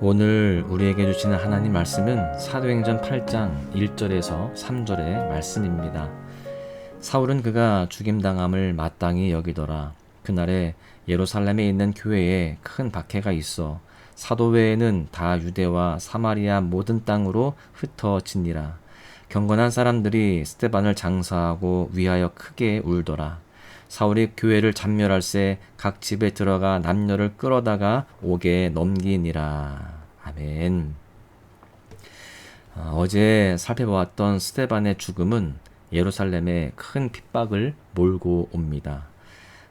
오늘 우리에게 주시는 하나님 말씀은 사도행전 8장 1절에서 3절의 말씀입니다. 사울은 그가 죽임당함을 마땅히 여기더라. 그날에 예루살렘에 있는 교회에 큰 박해가 있어 사도 외에는 다 유대와 사마리아 모든 땅으로 흩어지니라. 경건한 사람들이 스테반을 장사하고 위하여 크게 울더라. 사울이 교회를 잔멸할새 각 집에 들어가 남녀를 끌어다가 옥에 넘기니라. 아멘. 어, 제 살펴보았던 스테반의 죽음은 예루살렘에 큰 핍박을 몰고 옵니다.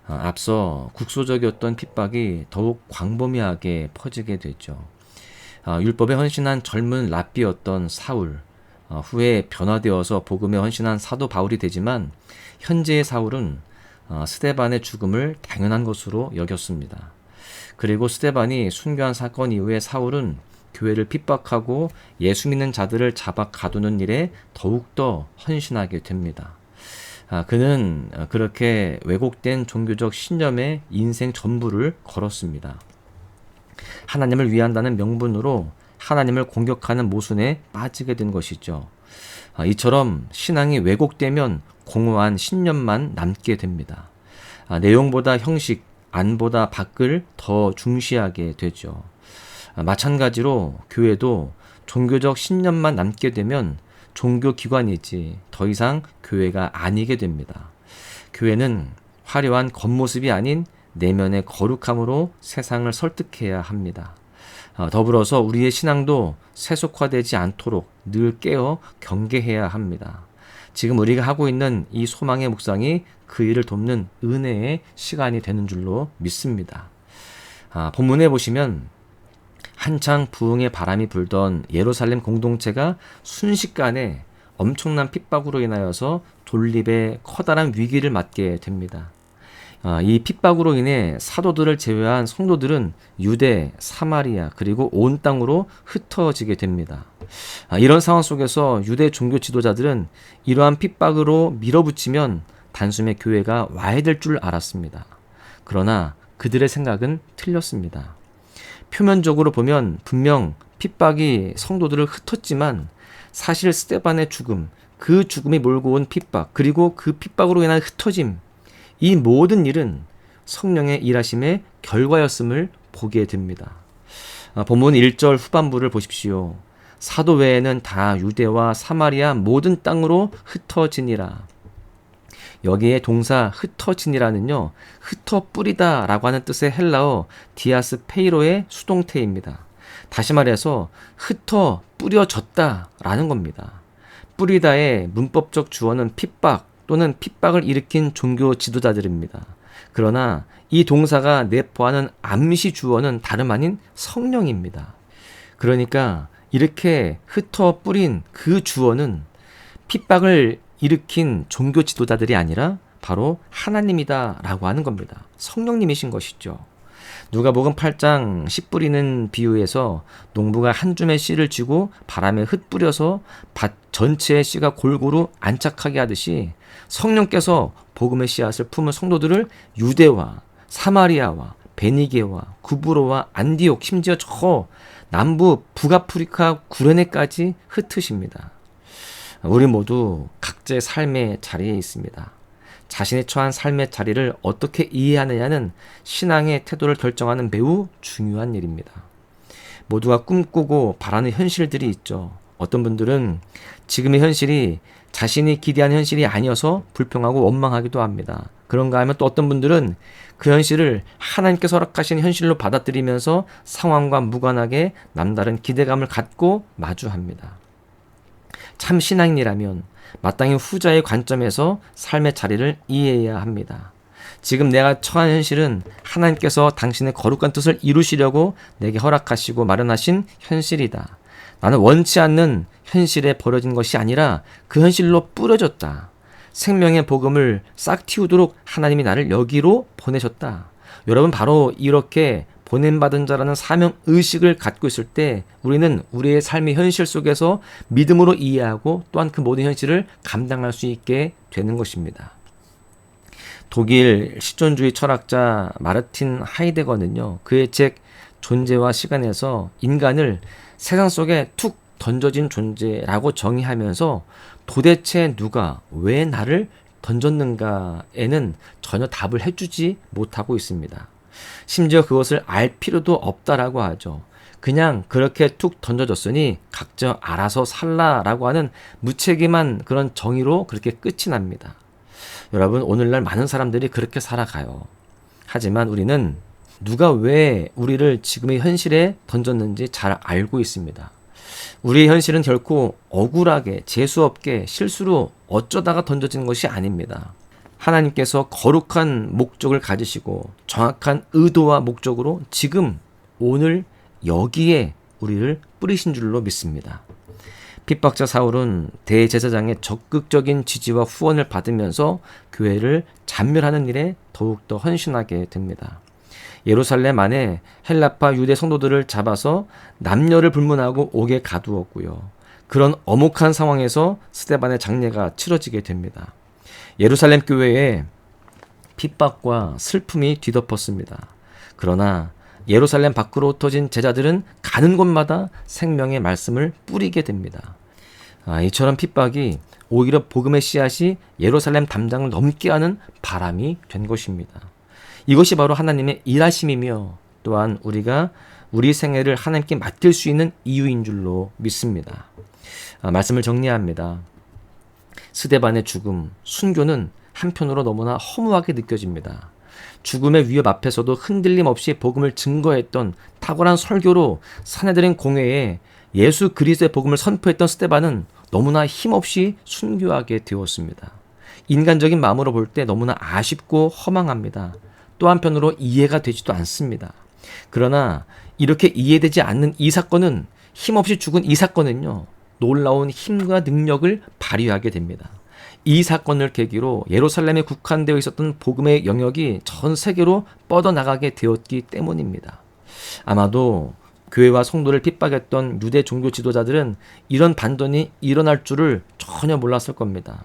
어, 앞서 국소적이었던 핍박이 더욱 광범위하게 퍼지게 되죠. 어, 율법에 헌신한 젊은 랍비였던 사울, 어, 후에 변화되어서 복음에 헌신한 사도 바울이 되지만 현재의 사울은 어, 스테반의 죽음을 당연한 것으로 여겼습니다. 그리고 스테반이 순교한 사건 이후에 사울은 교회를 핍박하고 예수 믿는 자들을 잡아 가두는 일에 더욱더 헌신하게 됩니다. 아, 그는 그렇게 왜곡된 종교적 신념에 인생 전부를 걸었습니다. 하나님을 위한다는 명분으로 하나님을 공격하는 모순에 빠지게 된 것이죠. 아, 이처럼 신앙이 왜곡되면 공허한 신념만 남게 됩니다. 아, 내용보다 형식, 안보다 밖을 더 중시하게 되죠. 아, 마찬가지로 교회도 종교적 신념만 남게 되면 종교 기관이지 더 이상 교회가 아니게 됩니다. 교회는 화려한 겉모습이 아닌 내면의 거룩함으로 세상을 설득해야 합니다. 아, 더불어서 우리의 신앙도 세속화되지 않도록 늘 깨어 경계해야 합니다. 지금 우리가 하고 있는 이 소망의 묵상이 그 일을 돕는 은혜의 시간이 되는 줄로 믿습니다. 아, 본문에 보시면 한창 부흥의 바람이 불던 예루살렘 공동체가 순식간에 엄청난 핍박으로 인하여서 존립의 커다란 위기를 맞게 됩니다. 아, 이 핍박으로 인해 사도들을 제외한 성도들은 유대, 사마리아 그리고 온 땅으로 흩어지게 됩니다. 아, 이런 상황 속에서 유대 종교 지도자들은 이러한 핍박으로 밀어붙이면 단숨에 교회가 와해될 줄 알았습니다. 그러나 그들의 생각은 틀렸습니다. 표면적으로 보면 분명 핍박이 성도들을 흩었지만 사실 스테반의 죽음, 그 죽음이 몰고 온 핍박, 그리고 그 핍박으로 인한 흩어짐, 이 모든 일은 성령의 일하심의 결과였음을 보게 됩니다. 아, 본문 1절 후반부를 보십시오. 사도 외에는 다 유대와 사마리아 모든 땅으로 흩어지니라. 여기에 동사 흩어진이라는요, 흩어 뿌리다 라고 하는 뜻의 헬라어 디아스 페이로의 수동태입니다. 다시 말해서 흩어 뿌려졌다 라는 겁니다. 뿌리다의 문법적 주어는 핍박 또는 핍박을 일으킨 종교 지도자들입니다. 그러나 이 동사가 내포하는 암시 주어는 다름 아닌 성령입니다. 그러니까 이렇게 흩어 뿌린 그 주어는 핍박을 일으킨 종교 지도자들이 아니라 바로 하나님이다라고 하는 겁니다. 성령님이신 것이죠. 누가복음 8장 씨 뿌리는 비유에서 농부가 한 줌의 씨를 쥐고 바람에 흩뿌려서 밭 전체의 씨가 골고루 안착하게 하듯이 성령께서 복음의 씨앗을 품은 성도들을 유대와 사마리아와 베니게와 구브로와 안디옥 심지어 저 남부 북아프리카 구레네까지 흩으십니다. 우리 모두 각자의 삶의 자리에 있습니다. 자신이 처한 삶의 자리를 어떻게 이해하느냐는 신앙의 태도를 결정하는 매우 중요한 일입니다. 모두가 꿈꾸고 바라는 현실들이 있죠. 어떤 분들은 지금의 현실이 자신이 기대한 현실이 아니어서 불평하고 원망하기도 합니다. 그런가 하면 또 어떤 분들은 그 현실을 하나님께서 허락하신 현실로 받아들이면서 상황과 무관하게 남다른 기대감을 갖고 마주합니다. 참 신앙인이라면 마땅히 후자의 관점에서 삶의 자리를 이해해야 합니다. 지금 내가 처한 현실은 하나님께서 당신의 거룩한 뜻을 이루시려고 내게 허락하시고 마련하신 현실이다. 나는 원치 않는 현실에 버려진 것이 아니라 그 현실로 뿌려졌다. 생명의 복음을 싹 틔우도록 하나님이 나를 여기로 보내셨다. 여러분 바로 이렇게 보냄받은 자라는 사명 의식을 갖고 있을 때 우리는 우리의 삶의 현실 속에서 믿음으로 이해하고 또한 그 모든 현실을 감당할 수 있게 되는 것입니다. 독일 실존주의 철학자 마르틴 하이데거는요. 그의 책 존재와 시간에서 인간을 세상 속에 툭 던져진 존재라고 정의하면서 도대체 누가 왜 나를 던졌는가에는 전혀 답을 해주지 못하고 있습니다. 심지어 그것을 알 필요도 없다라고 하죠. 그냥 그렇게 툭 던져졌으니 각자 알아서 살라라고 하는 무책임한 그런 정의로 그렇게 끝이 납니다. 여러분, 오늘날 많은 사람들이 그렇게 살아가요. 하지만 우리는 누가 왜 우리를 지금의 현실에 던졌는지 잘 알고 있습니다. 우리의 현실은 결코 억울하게, 재수없게, 실수로 어쩌다가 던져진 것이 아닙니다. 하나님께서 거룩한 목적을 가지시고 정확한 의도와 목적으로 지금, 오늘, 여기에 우리를 뿌리신 줄로 믿습니다. 핍박자 사울은 대제사장의 적극적인 지지와 후원을 받으면서 교회를 잔멸하는 일에 더욱더 헌신하게 됩니다. 예루살렘 안에 헬라파 유대 성도들을 잡아서 남녀를 불문하고 옥에 가두었고요. 그런 엄혹한 상황에서 스테반의 장례가 치러지게 됩니다. 예루살렘 교회에 핍박과 슬픔이 뒤덮었습니다. 그러나 예루살렘 밖으로 흩어진 제자들은 가는 곳마다 생명의 말씀을 뿌리게 됩니다. 아, 이처럼 핍박이 오히려 복음의 씨앗이 예루살렘 담장을 넘게 하는 바람이 된 것입니다. 이것이 바로 하나님의 일하심이며 또한 우리가 우리 생애를 하나님께 맡길 수 있는 이유인 줄로 믿습니다. 아, 말씀을 정리합니다. 스데반의 죽음, 순교는 한편으로 너무나 허무하게 느껴집니다. 죽음의 위협 앞에서도 흔들림 없이 복음을 증거했던 탁월한 설교로 사내들인 공회에 예수 그리스도의 복음을 선포했던 스테반은 너무나 힘없이 순교하게 되었습니다. 인간적인 마음으로 볼 때 너무나 아쉽고 허망합니다. 또 한편으로 이해가 되지도 않습니다. 그러나 이렇게 이해되지 않는 이 사건은 힘없이 죽은 이 사건은요, 놀라운 힘과 능력을 발휘하게 됩니다. 이 사건을 계기로 예루살렘에 국한되어 있었던 복음의 영역이 전 세계로 뻗어나가게 되었기 때문입니다. 아마도 교회와 성도를 핍박했던 유대 종교 지도자들은 이런 반전이 일어날 줄을 전혀 몰랐을 겁니다.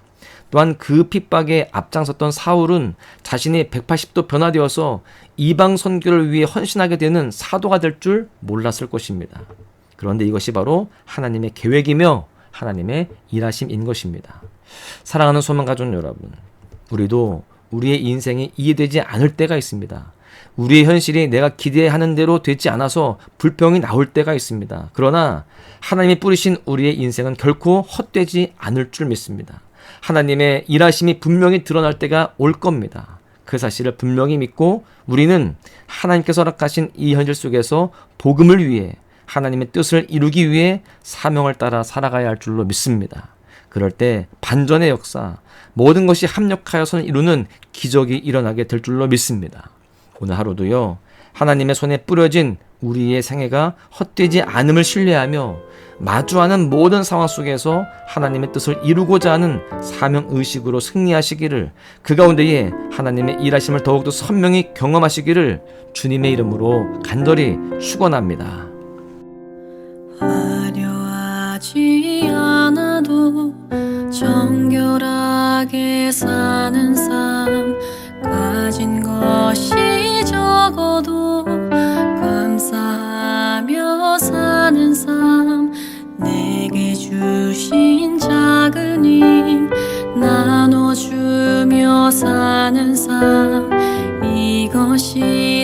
또한 그 핍박에 앞장섰던 사울은 자신이 180도 변화되어서 이방 선교를 위해 헌신하게 되는 사도가 될 줄 몰랐을 것입니다. 그런데 이것이 바로 하나님의 계획이며 하나님의 일하심인 것입니다. 사랑하는 소망 가족 여러분, 우리도 우리의 인생이 이해되지 않을 때가 있습니다. 우리의 현실이 내가 기대하는 대로 되지 않아서 불평이 나올 때가 있습니다. 그러나 하나님이 뿌리신 우리의 인생은 결코 헛되지 않을 줄 믿습니다. 하나님의 일하심이 분명히 드러날 때가 올 겁니다. 그 사실을 분명히 믿고 우리는 하나님께서 허락하신 이 현실 속에서 복음을 위해 하나님의 뜻을 이루기 위해 사명을 따라 살아가야 할 줄로 믿습니다. 그럴 때 반전의 역사, 모든 것이 합력하여서 이루는 기적이 일어나게 될 줄로 믿습니다. 오늘 하루도요, 하나님의 손에 뿌려진 우리의 생애가 헛되지 않음을 신뢰하며 마주하는 모든 상황 속에서 하나님의 뜻을 이루고자 하는 사명 의식으로 승리하시기를 그 가운데에 하나님의 일하심을 더욱더 선명히 경험하시기를 주님의 이름으로 간절히 축원합니다. 화려하지 않아도 정결하게 사는 삶 가진 것 이것이